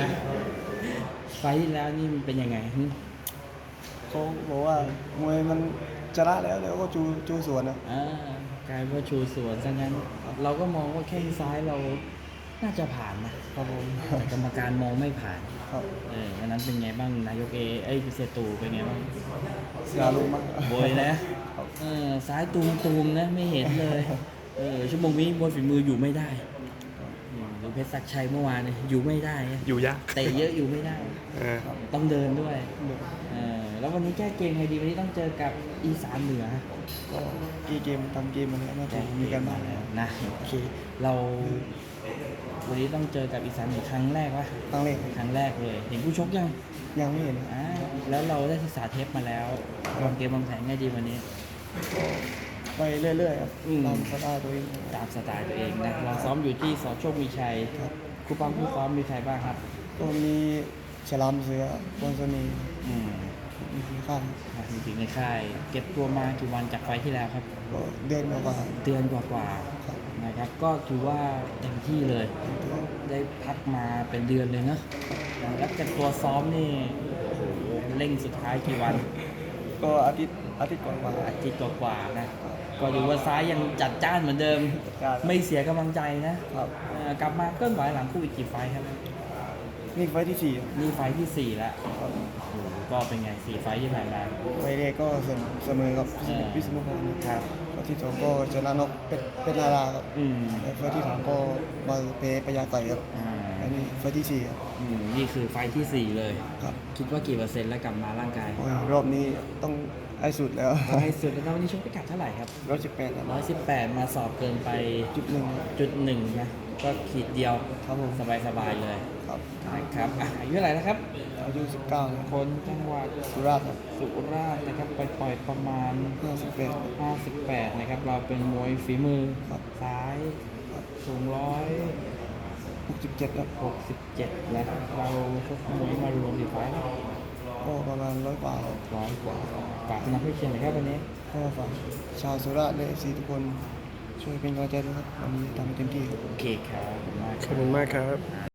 นะไฟล์ที่แล้วนี่มันเป็นยังไงเขาบอกว่ามวยมันชนะแล้วแล้วก็จูจูสวนนะอ่ากลายว่าชูสวนซะงั้น เราก็มองว่าแข้งซ้ายเราน่าจะผ่านนะครับผมแต่กรรมการมองไม่ผ่านครับเออวันนั้นเป็นไงบ้างนายกเอเอ้ยเซตูเป็นไงบ้างเสียลงมากโบยนะเออซ้ายตูมตูมนะไม่เห็นเลยเออชั่วโมงนี้บนฝีมืออยู่ไม่ได้ รือเพชรศักดิ์ชัยเมื่อวานเนี่ยอยู่ไม่ได้นะอยู่ยากเตะเยอะอยู่ไม่ได้ เออต้องเดินด้วยเด็กเออแล้ววันนี้แก้เกมไงดีวันนี้ต้องเจอกับอีสานเหนือก็กี่เกมทำเกมมันแล้วน่าจะมีกันบ้างแล้วนะโอเคเราวันนี้ต้องเจอกับอีสานเหนือครั้งแรกวะตั้งเลขครั้งแรกเลย เห็นผู้ชกยังยังไม่เห็นอ่าแล้วเราได้ศึกษาเทปมาแล้ววางเกมวางแผนไงดีวันนี้ก็ ไปเรื่อยๆครับอืม ตามสไตล์ตัวเองตามสไตล์ตัวเองนะเราซ้อมอยู่ที่สอโชคมีชัยครับ ครูปั้มผู้ซ้อมมีใครบ้างครับก็มีฉลามเสือปนสนีอืมมีสีข้างมาถึงถึงในค่ายเก็บตัวมากี่วันจากไฟล์ที่แล้วครับก็เดินมากว่าเดือนกว่าครับๆนะครับ ก็ถือว่าเต็มที่เลย ได้พักมาเป็นเดือนเลยเนอะแล้วเก็บตัวซ้อมนี่โอ้โหเร่งสุดท้ายกี่วัน ก็อาทิตย์อาทิตย์กว่าๆอาทิตย์กว่าๆนะ ก็ดูว่าซ้ายยังจัดจ้านเหมือนเดิม ครับไม่เสียกำลังใจนะครับเอ่อกลับมาเคลื่อนไหวหลังคู่อีกกี่ไฟล์ครับนี่ไฟล์ที่สี่ครับนี่ไฟล์ที่สี่แล้วครับโอ้โหก็เป็นไงสี่ไฟล์ที่ผ่านมา ไฟล์แรกก็เสมอเสมอกับเออ วิษณุพงศ์ครับ ไฟล์ที่สองก็ชนะนกเป็ดเป็ดนาราครับอืมและไฟล์ที่สามก็มาเพพยาไก่ครับ อ่า อันนี้ไฟล์ที่สี่ครับอืมนี่คือไฟล์ที่สี่เลย ครับคิดว่ากี่เปอร์เซ็นต์แล้วกลับมาร่างกายโอ้ยรอบนี้ต้องให้สุดแล้วต้องให้สุดแล้วนะวันนี้ชกพิกัดเท่าไหร่ครับร้อยสิบแปดครับร้อยสิบแปดมาสอบเกินไปจุดหนึ่งจุดหนึ่งนะก็ขีดเดียวครับผมสบายๆเลยครับนะครับอะอายุเท่าไหร่นะครับอายุสิบเก้าคนจังหวัดสุราษฎร์ครับสุราษฎร์นะครับไปปล่อยประมาณห้าสิบแปด58นะครับเราเป็นมวยฝีมือครับซ้ายครับสูงร้อยหก สิบเจ็ดครับหกสิบเจ็ดนะครับเราชกมวยมารวมกี่ไฟล์ครับก็ประมาณร้อยกว่าครับร้อยกว่าฝากนักให้เชียร์หน่อยครับวันนี้ก็ฝากชาวสุราษฎร์และเอฟซีทุกคนช่วยเป็นกำลังใจด้วยครับวันนี้ทำให้เต็มที่ครับโอเคครับขอบคุณมากคขรัอบบคุณมากครับ